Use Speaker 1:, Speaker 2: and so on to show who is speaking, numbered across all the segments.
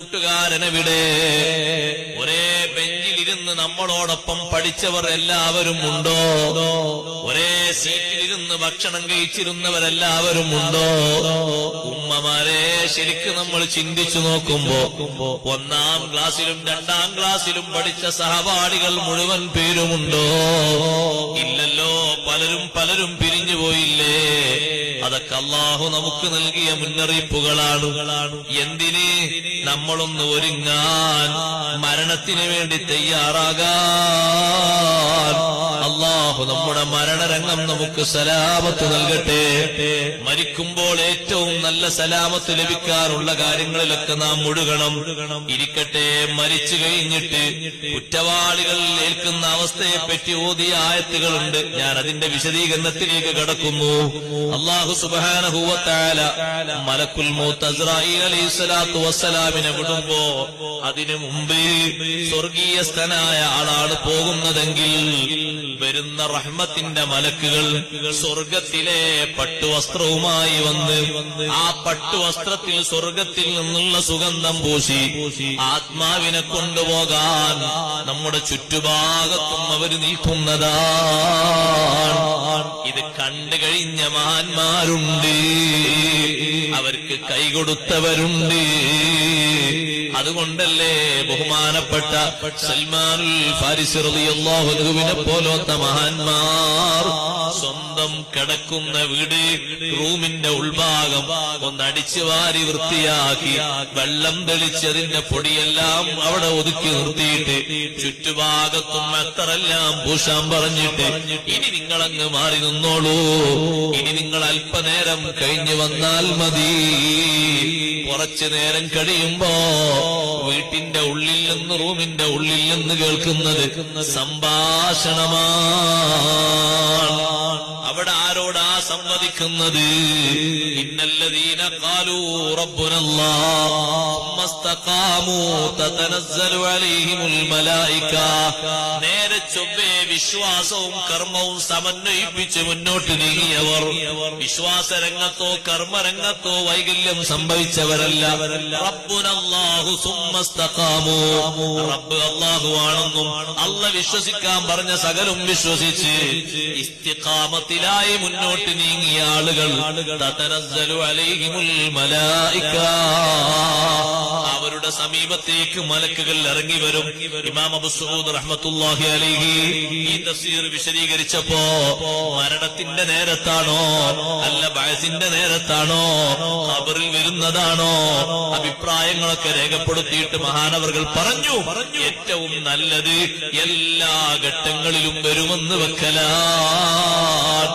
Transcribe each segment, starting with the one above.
Speaker 1: കൂട്ടുകാരനെവിടെ? ഒരേ ബെഞ്ചിലിരുന്ന് നമ്മളോടൊപ്പം പഠിച്ചവർ എല്ലാവരും ഉണ്ടോ? ഒരേ സീറ്റിലിരുന്ന് ഭക്ഷണം കഴിച്ചിരുന്നവരെല്ലാവരും ഉണ്ടോ? ഉമ്മമാരെ ശരിക്ക് നമ്മൾ ചിന്തിച്ചു നോക്കുമ്പോ ഒന്നാം ക്ലാസ്സിലും രണ്ടാം ക്ലാസ്സിലും പഠിച്ച സഹപാഠികൾ മുഴുവൻ പേരുമുണ്ടോ? ഇല്ലല്ലോ പലരും പലരും പിരിഞ്ഞു പോയില്ലേ? അതൊക്കെ അള്ളാഹു നമുക്ക് നൽകിയ മുന്നറിയിപ്പുകളാണ്. എന്തിന്? നമ്മളൊന്ന് ഒരുങ്ങാൻ മരണത്തിന് വേണ്ടി തയ്യാറാകാൻ. അള്ളാഹു നമ്മുടെ മരണരംഗം നമുക്ക് സലാമത്ത് നൽകട്ടെ. മരിക്കുമ്പോൾ ഏറ്റവും നല്ല സലാമത്ത് ലഭിക്കാറുള്ള കാര്യങ്ങളിലൊക്കെ നാം മുഴുകണം ഇരിക്കട്ടെ മരിച്ചു കഴിഞ്ഞിട്ട് കുറ്റവാളികൾ ഏൽക്കുന്ന അവസ്ഥയെപ്പറ്റി ഓതിയ ആയത്തുകളുണ്ട്. ഞാൻ അതിന്റെ വിശദീകരണത്തിലേക്ക് കടക്കുന്നു. അള്ളാഹു സുബാനഹൂവത്താല മലക്കുൽ മൂത്ത് അസ്രായിൽ അലൈഹി സ്വലാത്തു വസ്സലാമിനെ വിടുമ്പോ അതിനു മുമ്പ് സ്വർഗീയസ്ഥനായ ആളാണ് പോകുന്നതെങ്കിൽ വരുന്ന റഹ്മത്തിന്റെ മലക്കുകൾ സ്വർഗത്തിലെ പട്ടുവസ്ത്രവുമായി വന്ന് ആ പട്ടുവസ്ത്രത്തിൽ സ്വർഗത്തിൽ നിന്നുള്ള സുഗന്ധം പൂശി ആത്മാവിനെ കൊണ്ടുപോകാൻ നമ്മുടെ ചുറ്റുഭാഗത്തും അവർ നിൽക്കുന്നതാണ്. ഇത് കണ്ടു കഴിഞ്ഞ മഹാന്മാരുണ്ട് അവർക്ക് കൈ കൈകൊടുത്തവരുണ്ട്. അതുകൊണ്ടല്ലേ ബഹുമാനപ്പെട്ട സൽമാനുൽ ഫാരിസ് റളിയല്ലാഹു പോലത്തെ മഹാന്മാർ സ്വന്തം കിടക്കുന്ന വീട് റൂമിന്റെ ഉൾഭാഗം ഒന്ന് അടിച്ചു വാരി വൃത്തിയാക്കി വെള്ളം തെളിച്ചതിന്റെ പൊടിയെല്ലാം അവിടെ ഒതുക്കി നിർത്തിയിട്ട് ചുറ്റുഭാഗത്തും എത്രയെല്ലാം പൂശാൻ പറഞ്ഞിട്ട് ഇനി നിങ്ങളങ്ങ് മാറി നിന്നോളൂ. ഇനി നിങ്ങൾ അല്പനേരം കഴിഞ്ഞു വന്നാൽ മതി. കുറച്ചു നേരം കഴിയുമ്പോ വീട്ടിന്റെ ഉള്ളിൽ നിന്ന് റൂമിന്റെ ഉള്ളിൽ നിന്ന് കേൾക്കുന്നത് സംഭാഷണമാണ്. അവിടെ സംവദിക്കുന്നത് ഇന്നല്ലദീന കാലൂ മലായിക. നേരെ ചൊവ്വേ വിശ്വാസവും കർമ്മവും സമന്വയിപ്പിച്ച് മുന്നോട്ട് നീങ്ങിയവർ വിശ്വാസരംഗത്തോ കർമ്മരംഗത്തോ വൈകല്യം സംഭവിച്ചവരല്ല. റബ്ബുനല്ലാഹു സുമ്മസ്തഖാമു. റബ്ബ് അള്ളാഹുവാണെന്നും അല്ല വിശ്വസിക്കാൻ പറഞ്ഞ സകലും വിശ്വസിച്ച് ഇസ്തിഖാമത്തിലായി മുന്നോട്ട് നീങ്ങിയ ആളുകൾ. അവരുടെ സമീപത്തേക്ക് മലക്കുകൾ ഇറങ്ങി വരും. ഇമാം അബുസൂദ് റഹ്മത്തുള്ളാഹി അലൈഹി ഈ തഫ്സീർ വിശദീകരിച്ചപ്പോ മരണത്തിന്റെ നേരത്താണോ അല്ല വയസ്സിന്റെ നേരത്താണോ ഖബറിൽ വരുന്നതാണോ അഭിപ്രായങ്ങളൊക്കെ രേഖപ്പെടുത്തിയിട്ട് മഹാനവർകൾ പറഞ്ഞു പറഞ്ഞു. ഏറ്റവും നല്ലത് എല്ലാ ഘട്ടങ്ങളിലും വരുമെന്ന് വെക്കലാൻ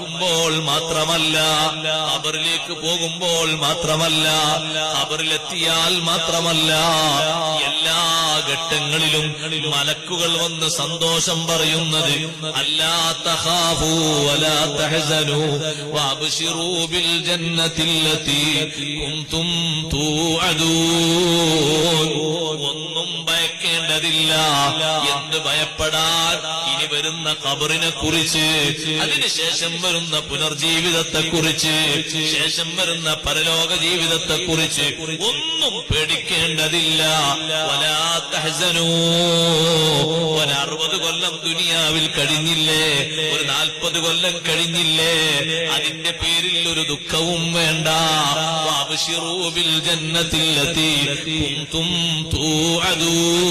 Speaker 1: മരിക്കുമ്പോൾ മാത്രമല്ല ഖബറിലേക്ക് പോകുമ്പോൾ മാത്രമല്ല ഖബറിലെത്തിയാൽ മാത്രമല്ല എല്ലാ ഘട്ടങ്ങളിലും മലക്കുകൾ വന്ന് സന്തോഷം പറയുന്നത് അല്ലാത്ത ഒന്നും ഭയക്കേണ്ടതില്ല എന്ത് ഭയപ്പെടാൻ? ഇനി വരുന്ന കബറിനെ കുറിച്ച് അതിനുശേഷം വരുന്ന പുനർജീവിതത്തെ കുറിച്ച് ശേഷം വരുന്ന പരലോക ജീവിതത്തെ കുറിച്ച് ഒന്നും പേടിക്കേണ്ടതില്ല. അറുപത് കൊല്ലം ദുനിയാവിൽ കഴിഞ്ഞില്ലേ? ഒരു നാൽപ്പത് കൊല്ലം കഴിഞ്ഞില്ലേ? അതിന്റെ പേരിൽ ഒരു ദുഃഖവും വേണ്ട. വഅബ്ശിറൂ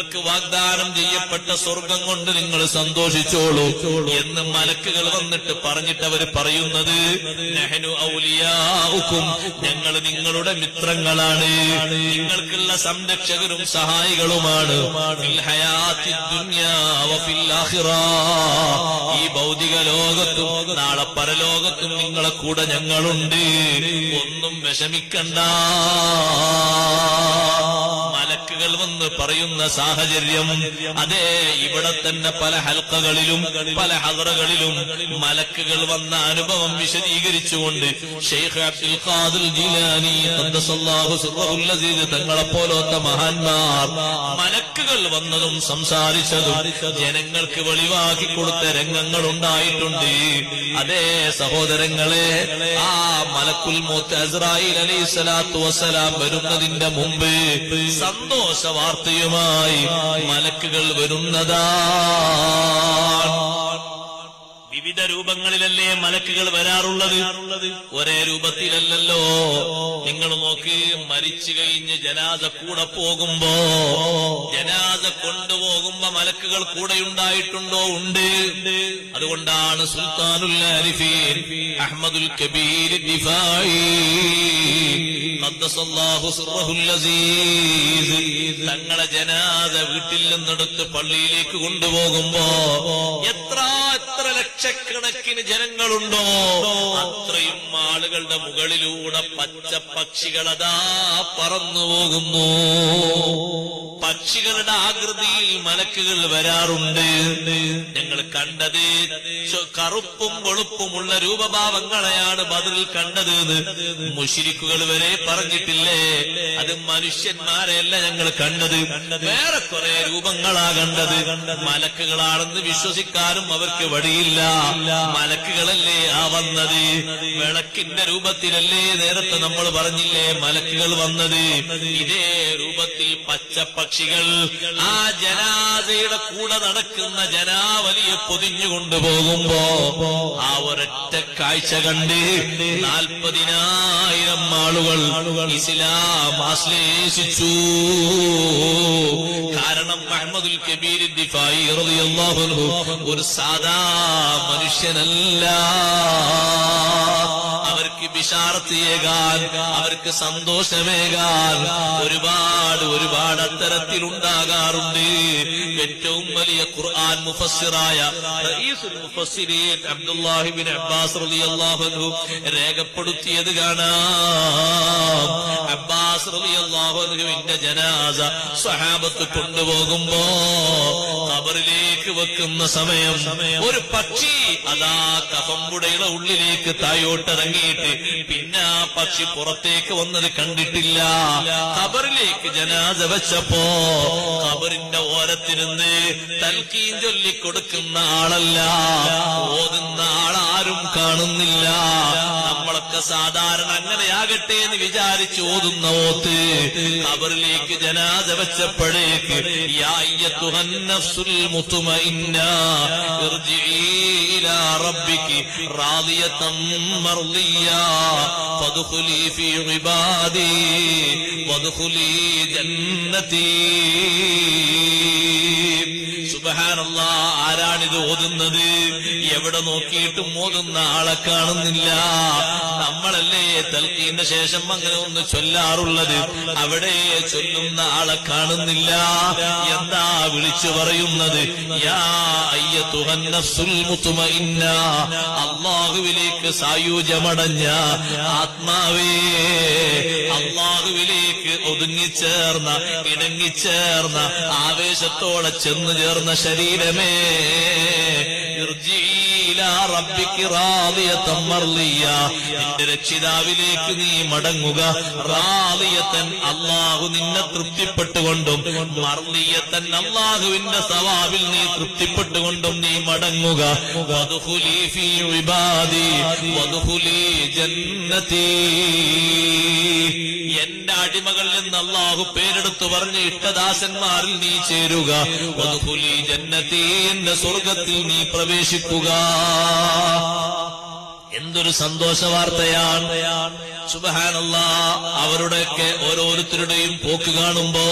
Speaker 1: നിങ്ങൾക്ക് വാഗ്ദാനം ചെയ്യപ്പെട്ട സ്വർഗം കൊണ്ട് നിങ്ങൾ സന്തോഷിച്ചോളൂ എന്ന് മലക്കുകൾ വന്നിട്ട് പറഞ്ഞിട്ട് അവർ പറയുന്നത് ഞങ്ങൾ നിങ്ങളുടെ മിത്രങ്ങളാണ്. നിങ്ങൾക്കുള്ള സംരക്ഷകരും സഹായികളുമാണ്. ഈ ഭൗതിക ലോകത്തും നാളെ പരലോകത്തും നിങ്ങളെ കൂടെ ഞങ്ങളുണ്ട്. ഒന്നും വിഷമിക്കണ്ട. മലക്കുകൾ വന്ന് പറയുന്ന സാഹചര്യം. അതേ ഇവിടെ തന്നെ പല ഹൽക്കകളിലും പല ഹദറകളിലും മലക്കുകൾ വന്ന അനുഭവം വിശദീകരിച്ചുകൊണ്ട് ഷെയ്ഖ് അബ്ദുൽ ഖാദിർ ജീലാനി തങ്ങളെ പോലത്തെ മഹാന്മാർ മലക്കുകൾ വന്നതും സംസാരിച്ചതും ജനങ്ങൾക്ക് വെളിവാക്കി കൊടുത്ത രംഗങ്ങൾ ഉണ്ടായിട്ടുണ്ട്. അതേ സഹോദരങ്ങളെ ആ മലക്കുൽ മൂത്ത് അസ്രായിൽ അലൈഹി സ്വലാത്തു വസ്സലാം വരുന്നതിന്റെ മുമ്പ് സന്തോഷ വാർത്തയുമായി മലക്കുകൾ വരുന്നതാണ് വിവിധ രൂപങ്ങളിലല്ലേ മലക്കുകൾ വരാറുള്ളത്? ഒരേ രൂപത്തിലല്ലല്ലോ. നിങ്ങൾ നോക്ക് മരിച്ചു കഴിഞ്ഞ് ജനാദ കൂടെ പോകുമ്പോ ജനാദ കൊണ്ടുപോകുമ്പോ മലക്കുകൾ കൂടെ ഉണ്ടായിട്ടുണ്ടോ? ഉണ്ട്. അതുകൊണ്ടാണ് സുൽത്താനുൽ അഹമ്മദുൽ കബീർ ദിഫായി തങ്ങളെ ജനാദ വീട്ടിൽ നിന്നെടുത്ത് പള്ളിയിലേക്ക് കൊണ്ടുപോകുമ്പോ എത്ര എത്ര ലക്ഷക്കണക്കിന് ജനങ്ങളുണ്ടോ? അത്രയും ആളുകളുടെ മുകളിലൂടെ പച്ച പക്ഷികളതാ പറന്നു പോകുന്നു. പക്ഷികളുടെ ആകൃതിയിൽ മലക്കുകൾ വരാറുണ്ട്. ഞങ്ങൾ കണ്ടത് കറുപ്പും വെളുപ്പുമുള്ള രൂപഭാവങ്ങളെയാണ് ബദറിൽ കണ്ടത് മുഷിരിക്കുകൾ വരെ പറഞ്ഞിട്ടില്ലേ? അത് മനുഷ്യന്മാരെയല്ല ഞങ്ങൾ കണ്ടത്. വേറെ കുറെ രൂപങ്ങളാ കണ്ടത്. മലക്കുകളാണെന്ന് വിശ്വസിക്കാനും അവർക്ക് വഴിയില്ല. മലക്കുകളല്ലേ ആ വന്നത്? വിളക്കിന്റെ രൂപത്തിലല്ലേ നേരത്തെ നമ്മൾ പറഞ്ഞില്ലേ മലക്കുകൾ വന്നത്? ഇതേ രൂപത്തിൽ പച്ച പക്ഷികൾ ആ ജനാസയുടെ കൂടെ നടക്കുന്ന ജനാവലിയെ പൊതിഞ്ഞു കൊണ്ടുപോകുമ്പോ ആ ഒരൊറ്റ കാഴ്ച കണ്ട് നാൽപ്പതിനായിരം ആളുകൾ ഇസ്ലാം ആശ്ലേഷിച്ചു. കാരണം അഹമ്മദുൽ കബീർ ഒരു സാധാ മനുഷ്യനല്ല. അവർക്ക് വിശാർത്തിയേകാൻ അവർക്ക് സന്തോഷമേകാൻ ഒരുപാട് ഒരുപാട് അത്തരത്തിൽ ഉണ്ടാകാറുണ്ട് ഏറ്റവും വലിയ ഖുർആൻ മുഫസ്സിറായ അബ്ദുല്ലാഹിബിൻ അബ്ബാസ് റളിയല്ലാഹു അൻഹു രേഖപ്പെടുത്തിയത് കാണാം. അബ്ബാസ് അൻഹുവിന്റെ ജനാസ സ്വഹാബത്ത് കൊണ്ടുപോകുമ്പോ ഖബറിലേക്ക് വെക്കുന്ന സമയം ഒരു പക്ഷി അതാ കഫമ്പുടയുടെ ഉള്ളിലേക്ക് തായോട്ടിറങ്ങിയിട്ട് പിന്നെ ആ പക്ഷി പുറത്തേക്ക് വന്നത് കണ്ടിട്ടില്ല. ഖബറിലേക്ക് ജനാസ വെച്ചപ്പോ ഖബറിന്റെ ഓരത്തിരുന്ന് തൽക്കീൻ ചൊല്ലിക്കൊടുക്കുന്ന ആളല്ല. ഓതുന്ന ആളാരും കാണുന്നില്ല. നമ്മളൊക്കെ സാധാരണ അങ്ങനെയാകട്ടെ എന്ന് വിചാരിച്ചു ഓതുന്ന ഓത്ത്. അവരിലേക്ക് ജനാദ വെച്ചപ്പോഴേക്ക് ആരാണിത് ഓതുന്നത്? എവിടെ നോക്കിയിട്ടും ഓതുന്ന ആളെ കാണുന്നില്ല. നമ്മളല്ലേ തൽക്കീന്റെ ശേഷം അങ്ങനെ ഒന്ന് ചൊല്ലാറുള്ളത്? അവിടെ ചൊല്ലുന്ന ആളെ കാണുന്നില്ല. എന്താ വിളിച്ചു പറയുന്നത്? അള്ളാഹുവിലേക്ക് സായുജമടഞ്ഞ ആത്മാവേ. അള്ളാഹുവിലേക്ക് ഒതുങ്ങിച്ചേർന്ന ഇണങ്ങിച്ചേർന്ന ആവേശത്തോടെ ചെന്നു ചേർന്ന ശരീരമേ. ഇർജി നിന്റെ രക്ഷിതാവിലേക്ക് നീ മടങ്ങുക. റാലിയത്തൻ അള്ളാഹു നിന്നെ തൃപ്തിപ്പെട്ടുകൊണ്ടും മർലിയത്തൻ അള്ളാഹുവിന്റെ സവാവിൽ നീ തൃപ്തിപ്പെട്ടുകൊണ്ടും നീ മടങ്ങുക. വദ്ഖുലി എന്റെ അടിമകളിൽ നിന്ന് അള്ളാഹു പേരെടുത്തു പറഞ്ഞ് ഇഷ്ടദാസന്മാരിൽ നീ ചേരുക. സ്വർഗത്തിൽ നീ പ്രവേശിക്കുക. എന്തൊരു സന്തോഷ വാർത്തയാണ്. സുബഹാനല്ല അവരുടെയൊക്കെ ഓരോരുത്തരുടെയും പോക്ക് കാണുമ്പോ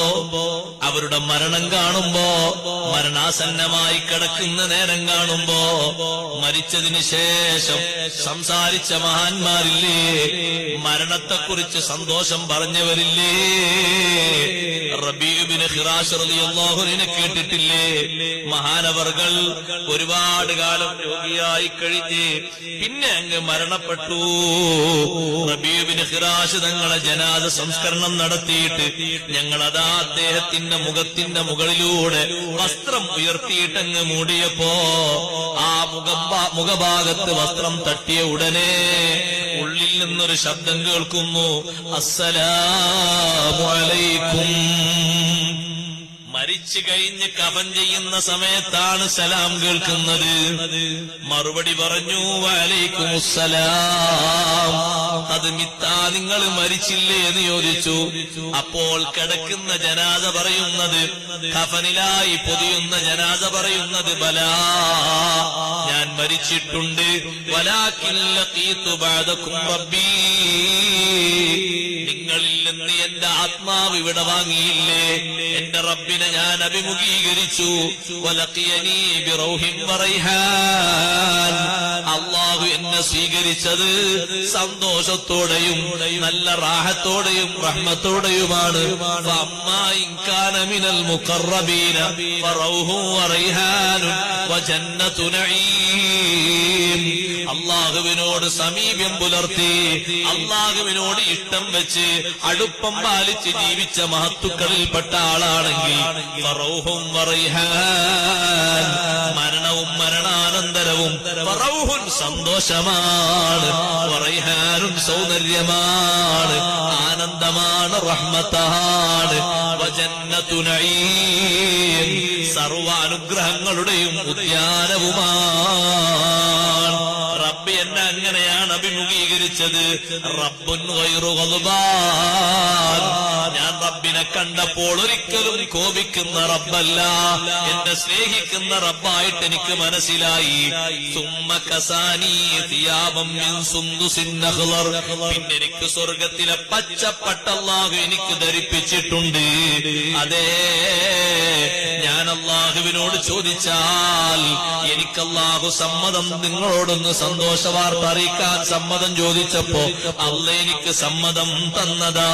Speaker 1: അവരുടെ മരണം കാണുമ്പോ മരണാസന്നമായി കിടക്കുന്ന നേരം കാണുമ്പോ മരിച്ചതിന് ശേഷം സംസാരിച്ച മഹാന്മാരില്ലേ? മരണത്തെക്കുറിച്ച് സന്തോഷം പറഞ്ഞവരില്ലേ? റബീബിന് ഹിറാഷറിയാഹുലിനെ കേട്ടിട്ടില്ലേ? മഹാനവർകൾ ഒരുപാട് കാലം രോഗിയായി കഴിഞ്ഞ് പിന്നെ അങ്ങ് മരണപ്പെട്ടു. റബീബ് റബീബിന് ഹിറാഷ് തങ്ങളെ ജനാദ സംസ്കരണം നടത്തിയിട്ട് ഞങ്ങൾ അതാ അദ്ദേഹത്തിന്റെ മുഖത്തിന്റെ മുകളിലൂടെ വസ്ത്രം ഉയർത്തിയിട്ടങ്ങ് മൂടിയപ്പോ ആ മുഖഭാ- മുഖഭാഗത്ത് വസ്ത്രം തട്ടിയ ഉടനെ നിന്നൊരു ശബ്ദം കേൾക്കുന്നു. അസ്സലാമു അലൈക്കും. മരിച്ചു കഴിഞ്ഞ് കഫൻ ചെയ്യുന്ന സമയത്താണ് സലാം കേൾക്കുന്നത്. മറുപടി പറഞ്ഞു വലൈക്കും സലാം അത് മിത്താ നിങ്ങൾ മരിച്ചില്ലേ എന്ന് ചോദിച്ചു. അപ്പോൾ കിടക്കുന്ന ജനാദ പറയുന്നത് കഫനിലായി പൊതിയുന്ന ജനാദ പറയുന്നത് ബലാ ഞാൻ മരിച്ചിട്ടുണ്ട്. നിങ്ങളിൽ നിന്ന് എന്റെ ആത്മാവ് ഇവിടെ വാങ്ങിയില്ലേ? എന്റെ റബ്ബിനെ ഞാൻ അഭിമുഖീകരിച്ചു. അള്ളാഹു എന്നെ സ്വീകരിച്ചത് സന്തോഷത്തോടെയും നല്ല റാഹത്തോടെയും റഹ്മത്തോടെയുമാണ്. അമ്മാനമിനൽ മുക്കറബീന അള്ളാഹുവിനോട് സമീപ്യം പുലർത്തി അള്ളാഹുവിനോട് ഇഷ്ടം വെച്ച് അടുപ്പം പാലിച്ച് ജീവിച്ച മഹത്തുക്കളിൽപ്പെട്ട ആളാണെങ്കിൽ മരണവും മരണാനന്തരവും ഫറൗഹുൻ സന്തോഷമാണ് പറയാനും സൗന്ദര്യമാണ് ആനന്ദമാണ് റഹ്മത്താണ്. സർവാനുഗ്രഹങ്ങളുടെയും ഉദ്യാനവുമാണ്. റബ്ബ് എന്നെ അങ്ങനെയാണ് അഭിമുഖീകരിച്ചത് റബ്ബുൻ. ഞാൻ റബ്ബിനെ കണ്ടപ്പോൾ ഒരിക്കലും കോപിക്കുന്ന റബ്ബല്ല എന്നെ സ്നേഹിക്കുന്ന റബ്ബായിട്ട് എനിക്ക് മനസ്സിലായി. പിന്നെ എനിക്ക് സ്വർഗത്തിലെ പച്ചപ്പട്ടാഹു എനിക്ക് ധരിപ്പിച്ചിട്ടുണ്ട് അതേ ഞാൻ അള്ളാഹുവിനോട് ചോദിച്ചാൽ എനിക്കല്ലാഹു സമ്മതം നിങ്ങളോടൊന്ന് സന്തോഷ വാർത്ത അറിയിക്കാൻ സമ്മതം ചോദിച്ചപ്പോ അല്ല എനിക്ക് സമ്മതം തന്നതാ.